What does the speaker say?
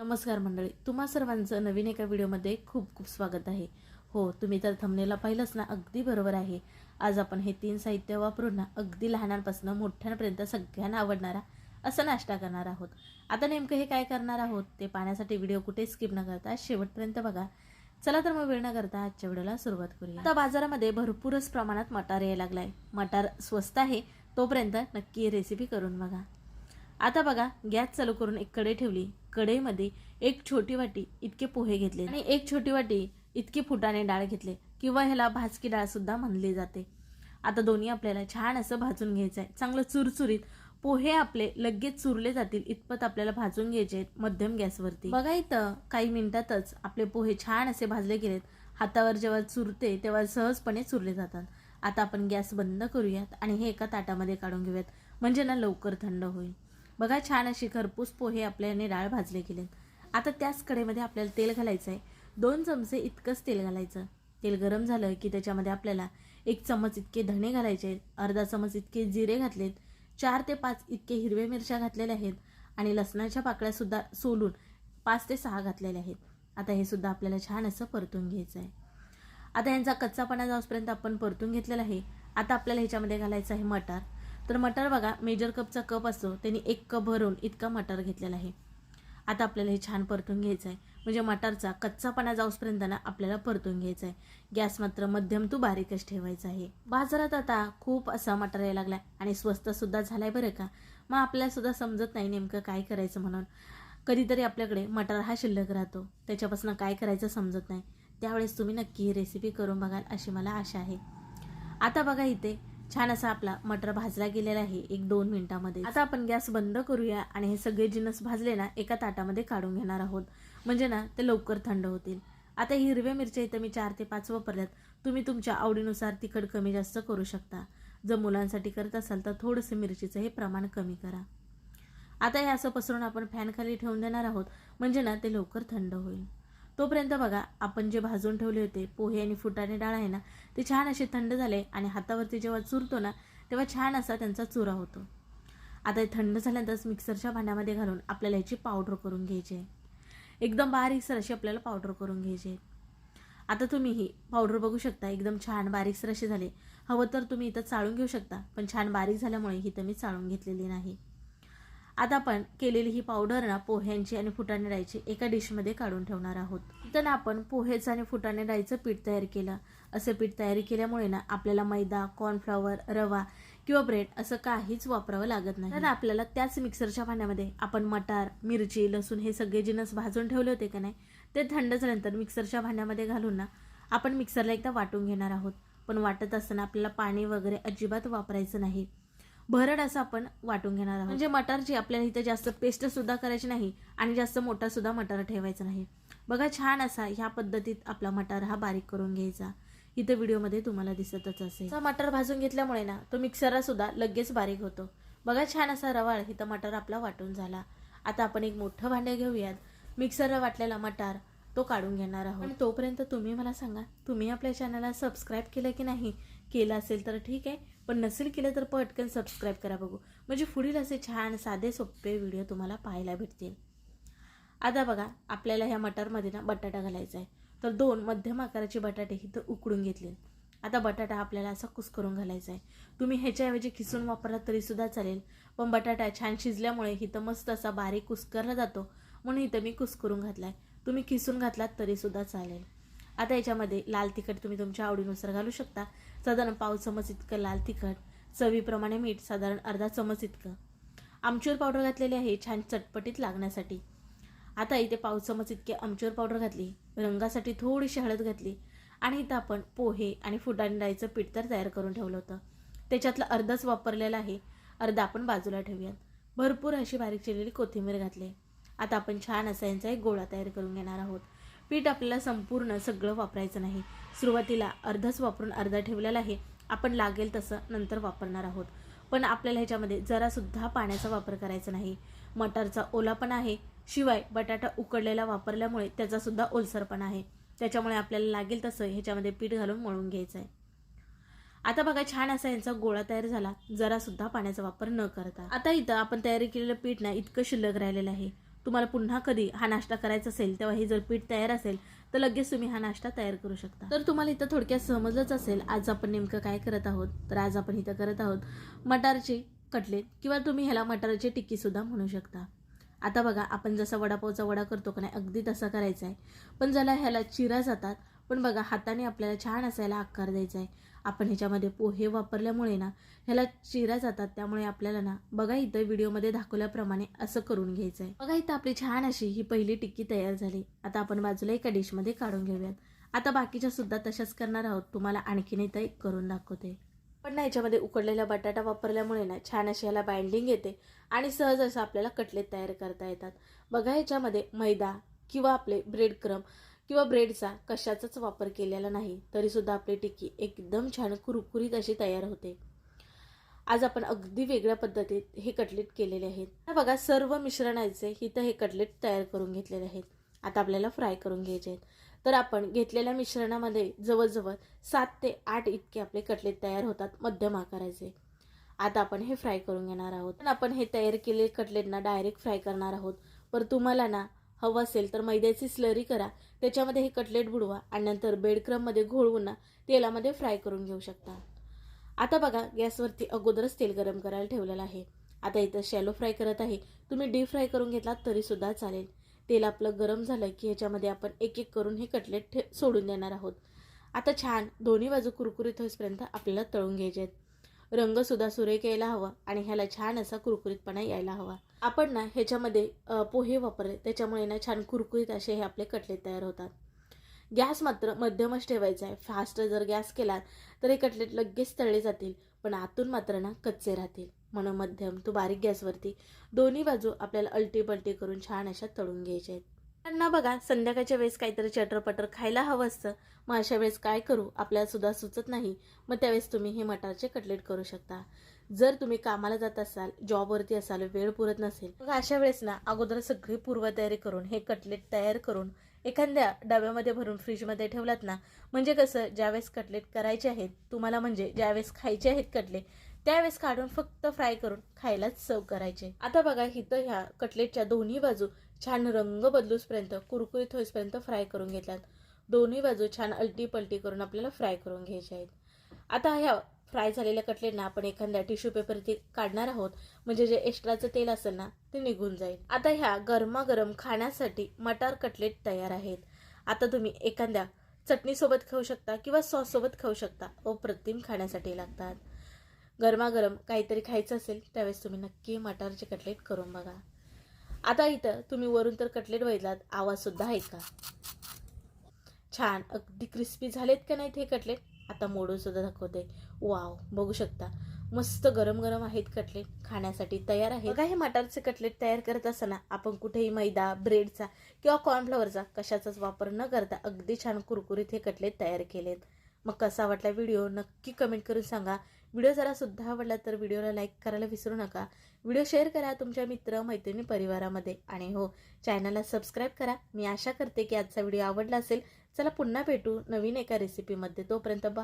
नमस्कार मंडळी तुम्हा सर्वांचं नवीन एका व्हिडिओमध्ये खूप खूप स्वागत आहे. हो तुम्ही तर थंबनेला पाहिलंच ना अगदी बरोबर आहे. आज आपण हे तीन साहित्य वापरून ना अगदी लहानांपासून मोठ्यांपर्यंत सगळ्यांना आवडणारा असं नाश्ता करणार आहोत. आता नेमकं हे काय करणार आहोत ते पाहण्यासाठी व्हिडिओ कुठे स्किप न करता शेवटपर्यंत बघा. चला तर मग वेळ न करता आजच्या व्हिडिओला सुरुवात करूया. आता बाजारामध्ये भरपूरच प्रमाणात मटार यायला लागलाय. मटार स्वस्त आहे तोपर्यंत नक्की रेसिपी करून बघा. आता बघा गॅस चालू करून एक कडे ठेवली. कढईमध्ये एक छोटी वाटी इतके पोहे घेतले आणि एक छोटी वाटी इतके फुटाणे डाळ घेतले किंवा ह्याला भाजकी डाळ सुद्धा म्हणली जाते. आता दोन्ही आपल्याला छान असं भाजून घ्यायचं आहे चांगलं चुरचुरीत पोहे आपले लगेच चुरले जातील इतपत आपल्याला भाजून घ्यायचे आहेत मध्यम गॅसवरती. बघा इथं काही मिनिटातच आपले पोहे छान असे भाजले गेलेत. हातावर जेव्हा चुरते तेव्हा सहजपणे चुरले जातात. आता आपण गॅस बंद करूयात आणि हे एका ताटामध्ये काढून घेऊयात. म्हणजे ना लवकर थंड होईल. बघा छान अशी खरपूस पोहे आपल्याने डाळ भाजले गेलेत. आता त्याच कडेमध्ये आपल्याला तेल घालायचं आहे दोन चमचे इतकंच तेल घालायचं. तेल गरम झालं की त्याच्यामध्ये आपल्याला एक चमच इतके धणे घालायचे आहेत अर्धा चमच इतके जिरे घातलेत चार ते पाच इतके हिरवे मिरच्या घातलेल्या आहेत आणि लसणाच्या पाकळ्यासुद्धा सोलून पाच ते सहा घातलेल्या आहेत. आता हे सुद्धा आपल्याला छान असं परतून घ्यायचं आहे आता यांचा कच्चापणा जाऊसपर्यंत आपण परतून घेतलेला आहे. आता आपल्याला ह्याच्यामध्ये घालायचं आहे मटार. तर मटार बघा मेजर कपचा कप असतो त्यांनी एक कप भरून इतका मटार घेतलेला आहे. आता आपल्याला हे छान परतून घ्यायचं आहे म्हणजे मटारचा कच्चापणा जाऊसपर्यंत ना आपल्याला परतून घ्यायचा आहे गॅस मात्र मध्यम तू बारीकच ठेवायचा आहे. बाजारात आता खूप असा मटार यायला लागलाय आणि स्वस्तसुद्धा झाला आहे बरं का. मग आपल्यालासुद्धा समजत नाही नेमकं काय करायचं म्हणून. कधीतरी आपल्याकडे मटार हा शिल्लक राहतो. त्याच्यापासून काय करायचं समजत नाही. त्यावेळेस तुम्ही नक्की ही रेसिपी करून बघाल अशी मला आशा आहे. आता बघा इथे छान असा आपला मटर भाजला गेलेला आहे एक दोन मिनिटामध्ये. आता आपण गॅस बंद करूया आणि हे सगळे जिन्नस भाजले ना एका ताटामध्ये काढून घेणार आहोत. म्हणजे ना ते लवकर थंड होतील. आता हिरव्या मिरच्या इथं मी चार ते पाच वापरल्यात. तुम्ही तुमच्या आवडीनुसार तिखट कमी जास्त करू शकता. जर मुलांसाठी करत असाल तर थोडंसं मिरचीचं हे प्रमाण कमी करा. आता हे असं पसरून आपण फॅन खाली ठेवून देणार आहोत. म्हणजे ना ते लवकर थंड होईल. तोपर्यंत बघा आपण जे भाजून ठेवले होते पोहे आणि फुटाणे डाळ आहे ना ते छान असे थंड झाले आणि हातावरती जेव्हा चुरतो ना तेव्हा छान असा त्यांचा चुरा होतो. आता हे थंड झाल्यानंतरच मिक्सरच्या भांड्यामध्ये घालून आपल्याला ह्याची पावडर करून घ्यायची आहे. एकदम बारीकसर अशी आपल्याला पावडर करून घ्यायची आहे. आता तुम्ही ही पावडर बघू शकता एकदम छान बारीकसर अशी झाली. हवं तर तुम्ही इथं चाळून घेऊ शकता पण छान बारीक झाल्यामुळे ही तर मी चाळून घेतलेली नाही. आता आपण केलेली ही पावडर ना पोह्यांची आणि फुटाणे डाळीची एका डिशमध्ये काढून ठेवणार आहोत. तर आपण पोहेचं आणि फुटाणे डाळीचं पीठ तयार केलं. असं पीठ तयारी केल्यामुळे ना आपल्याला मैदा कॉर्नफ्लॉवर रवा किंवा ब्रेड असं काहीच वापरावं लागत नाही. तर आपल्याला त्याच मिक्सरच्या भांड्यामध्ये आपण मटार मिरची लसूण हे सगळे जिनस भाजून ठेवले होते का नाही ते थंड झाल्यानंतर मिक्सरच्या भांड्यामध्ये घालून ना आपण मिक्सरला एकदा वाटून घेणार आहोत. पण वाटत असताना आपल्याला पाणी वगैरे अजिबात वापरायचं नाही. भरड असं आपण वाटून घेणार आहोत. म्हणजे मटारची आपल्याला इथे जास्त पेस्ट सुद्धा करायची नाही आणि जास्त मोठा सुद्धा मटार ठेवायचा नाही. बघा छान असा ह्या पद्धतीत आपला मटार हा बारीक करून घ्यायचा. इथं व्हिडिओमध्ये तुम्हाला दिसतच असेल. असा मटार भाजून घेतल्यामुळे ना तो मिक्सरला सुद्धा लगेच बारीक होतो. बघा छान असा रवाळ इथं मटार आपला वाटून झाला. आता आपण एक मोठं भांडे घेऊयात. मिक्सरला वाटलेला मटार तो काढून घेणार आहोत. आणि तोपर्यंत तुम्ही मला सांगा तुम्ही आपल्या चॅनलला सबस्क्राईब केलं की नाही? केलं असेल तर ठीक आहे. पण नसेल केलं तर पटकन सबस्क्राईब करा बघू. म्हणजे पुढील असे छान साधे सोपे व्हिडिओ तुम्हाला पाहायला भेटतील. आता बघा आपल्याला ह्या मटारमध्ये ना बटाटा घालायचा आहे तर दोन मध्यम आकाराचे बटाटे इथं उकडून घेतले आता बटाटा आपल्याला असा कुस्करून घालायचा आहे तुम्ही ह्याच्याऐवजी खिसून वापरला तरीसुद्धा चालेल. पण बटाटा छान शिजल्यामुळे इथं मस्त असा बारीक कुस्करला जातो. म्हणून इथं मी कुस्करून घातला आहे तुम्ही खिसून घातलात तरीसुद्धा चालेल. आता याच्यामध्ये लाल तिखट तुम्ही तुमच्या आवडीनुसार घालू शकता. साधारण पाव चमच इतकं लाल तिखट चवीप्रमाणे मीठ साधारण अर्धा चमच इतकं. आमचूर पावडर घातलेली आहे छान चटपटीत लागण्यासाठी. आता इथे पाव चमच इतके आमचूर पावडर घातली रंगासाठी थोडीशी हळद घातली आणि इथं आपण पोहे आणि फुटाणे डाळीचं पीठ तर तयार करून ठेवलं होतं. त्याच्यातलं अर्धच वापरलेलं आहे अर्धा आपण बाजूला ठेवूयात. भरपूर अशी बारीक चिरलेली कोथिंबीर घातली. आता आपण छान असा यांचा एक गोळा तयार करून घेणार आहोत. पीठ आपल्याला संपूर्ण सगळं वापरायचं नाही. सुरुवातीला अर्धच वापरून अर्धा ठेवलेला आहे. आपण लागेल तसं नंतर वापरणार आहोत. पण आपल्याला ह्याच्यामध्ये जरासुद्धा पाण्याचा वापर करायचा नाही. मटारचा ओला पण आहे. शिवाय बटाटा उकडलेला वापरल्यामुळे त्याचासुद्धा ओलसरपणा आहे. त्याच्यामुळे आपल्याला लागेल तसं ह्याच्यामध्ये पीठ घालून मळून घ्यायचं आहे आता बघा छान असा यांचा गोळा तयार झाला. जरासुद्धा पाण्याचा वापर न करता. आता इथं आपण तयारी केलेलं पीठ ना इतकं शिल्लक राहिलेलं आहे. तुम्हाला पुन्हा कधी हा नाश्ता करायचा असेल तेव्हा हे जर पीठ तयार असेल तर लगेच तुम्ही हा नाश्ता तयार करू शकता. तर तुम्हाला इथं थोडक्यात समजलंच असेल आज आपण नेमकं काय करत आहोत तर आज आपण इथं करत आहोत मटारचे कटलेट किंवा तुम्ही ह्याला मटारची टिक्कीसुद्धा म्हणू शकता. आता बघा आपण जसा वडापावचा वडा करतो का नाही अगदी तसा करायचा आहे पण ज्याला ह्याला चिरा जातात पण बघा हाताने आपल्याला छान असायला आकार द्यायचा आहे आपण ह्याच्यामध्ये पोहे वापरल्यामुळे ना ह्याला चिरा जातात. त्यामुळे आपल्याला ना बघा इथं व्हिडिओमध्ये दाखवल्याप्रमाणे असं करून घ्यायचं आहे बघा इथं आपली छान अशी ही पहिली टिक्की तयार झाली. आता आपण बाजूला एका डिशमध्ये काढून घेऊयात. आता बाकीच्या सुद्धा तशाच करणार आहोत. तुम्हाला आणखीन इथं एक करून दाखवते. पण ना याच्यामध्ये उकडलेला बटाटा वापरल्यामुळे ना छान अशी ह्याला बाइंडिंग येते आणि सहज असं आपल्याला कटलेट तयार करता येतात. बघा याच्यामध्ये मैदा किंवा आपले ब्रेड क्रम किंवा ब्रेडचा कशाचाच वापर केलेला नाही तरीसुद्धा आपली टिक्की एकदम छान कुरकुरीत अशी तयार होते. आज आपण अगदी वेगळ्या पद्धतीत हे कटलेट केलेले आहेत. बघा सर्व मिश्रणाचे इथं हे कटलेट तयार करून घेतलेले आहेत. आता आपल्याला फ्राय करून घ्यायचे आहेत. तर आपण घेतलेल्या मिश्रणामध्ये जवळजवळ सात ते आठ इतके आपले कटलेट तयार होतात मध्यम आकाराचे. आता आपण हे फ्राय करून घेणार आहोत. पण आपण हे तयार केलेले कटलेटना डायरेक्ट फ्राय करणार आहोत. पर तुम्हाला ना हवं असेल तर मैद्याची स्लरी करा. त्याच्यामध्ये हे कटलेट बुडवा आणि नंतर बेडक्रममध्ये घोळवून तेलामध्ये फ्राय करून घेऊ शकता. आता बघा गॅसवरती अगोदरच तेल गरम करायला ठेवलेलं आहे. आता इथं शॅलो फ्राय करत आहे. तुम्ही डीप फ्राय करून घेतलात तरीसुद्धा चालेल. तेल आपलं गरम झालं की ह्याच्यामध्ये आपण एक एक करून हे कटलेट ठे सोडून देणार आहोत. आता छान दोन्ही बाजू कुरकुरीत होईपर्यंत आपल्याला तळून घ्यायचे आहेत. रंगसुद्धा सुरेख यायला हवा आणि ह्याला छान असा कुरकुरीतपणा यायला हवा. आपण ना ह्याच्यामध्ये पोहे वापरले. त्याच्यामुळे ना छान कुरकुरीत असे हे आपले कटलेट तयार होतात. गॅस मात्र मध्यमच ठेवायचा आहे. फास्ट जर गॅस केला तर हे कटलेट लगेच तळले जातील पण आतून मात्र ना कच्चे राहतील. म्हणून मध्यम तो बारीक गॅसवरती दोन्ही बाजू आपल्याला अलटी पलटी करून छान अशा तळून घ्यायच्या आहेत. त्यांना बघा संध्याकाळच्या वेळेस काहीतरी चटरपटर खायला हवं असतं. मग अशा वेळेस काय करू? आपल्याला सुद्धा सुचत नाही. मग त्यावेळेस तुम्ही हे मटारचे कटलेट करू शकता. जर तुम्ही कामाला जात असाल जॉबवरती असाल वेळ पुरत नसेल मग अशा वेळेस ना अगोदर सगळी पूर्वतयारी करून हे कटलेट तयार करून एखाद्या डब्यामध्ये भरून फ्रीजमध्ये ठेवलात ना म्हणजे कसं ज्यावेळेस कटलेट करायचे आहेत तुम्हाला म्हणजे ज्यावेळेस खायचे आहेत कटलेट त्यावेळेस काढून फक्त फ्राय करून खायलाच सर्व करायचे. आता बघा इथं ह्या कटलेटच्या दोन्ही बाजू छान रंग बदलूसपर्यंत कुरकुरीत होईपर्यंत फ्राय करून घेतल्यात. दोन्ही बाजू छान अलटी पलटी करून आपल्याला फ्राय करून घ्यायचे आहेत. आता ह्या फ्राय झालेल्या कटलेटना आपण एखाद्या टिश्यू पेपरवरती काढणार आहोत. म्हणजे जे एक्स्ट्राचं तेल असेल ना ते निघून जाईल. आता ह्या गरमागरम खाण्यासाठी मटार कटलेट तयार आहेत. आता तुम्ही एखाद्या चटणीसोबत खाऊ शकता किंवा सॉससोबत खाऊ शकता. अप्रतिम खाण्यासाठी लागतात. गरमागरम काहीतरी खायचं असेल त्यावेळेस तुम्ही नक्की मटारचे कटलेट करून बघा. आता इथं तुम्ही वरून तर कटलेट बघितलात आवाजसुद्धा ऐका. छान. अगदी क्रिस्पी झालेत का नाहीत हे कटलेट आता मोडून सुद्धा दाखवते. वाव बघू शकता. मस्त गरम गरम आहेत कटलेट खाण्यासाठी तयार आहे बघा हे मटारचे कटलेट तयार करत असताना आपण कुठेही मैदा ब्रेडचा किंवा कॉर्नफ्लॉवरचा कशाचाच वापर न करता अगदी छान कुरकुरीत हे कटलेट तयार केलेत. मग कसा वाटला व्हिडिओ नक्की कमेंट करून सांगा. व्हिडिओ जरा सुद्धा आवडला तर व्हिडिओला लाईक करायला विसरू नका. व्हिडिओ शेअर करा तुमच्या मित्र मैत्रिणी परिवारामध्ये. आणि हो चॅनलला सबस्क्राईब करा. मी आशा करते की आजचा व्हिडिओ आवडला असेल. चला पुन्हा भेटू नवीन एका रेसिपीमध्ये तोपर्यंत बा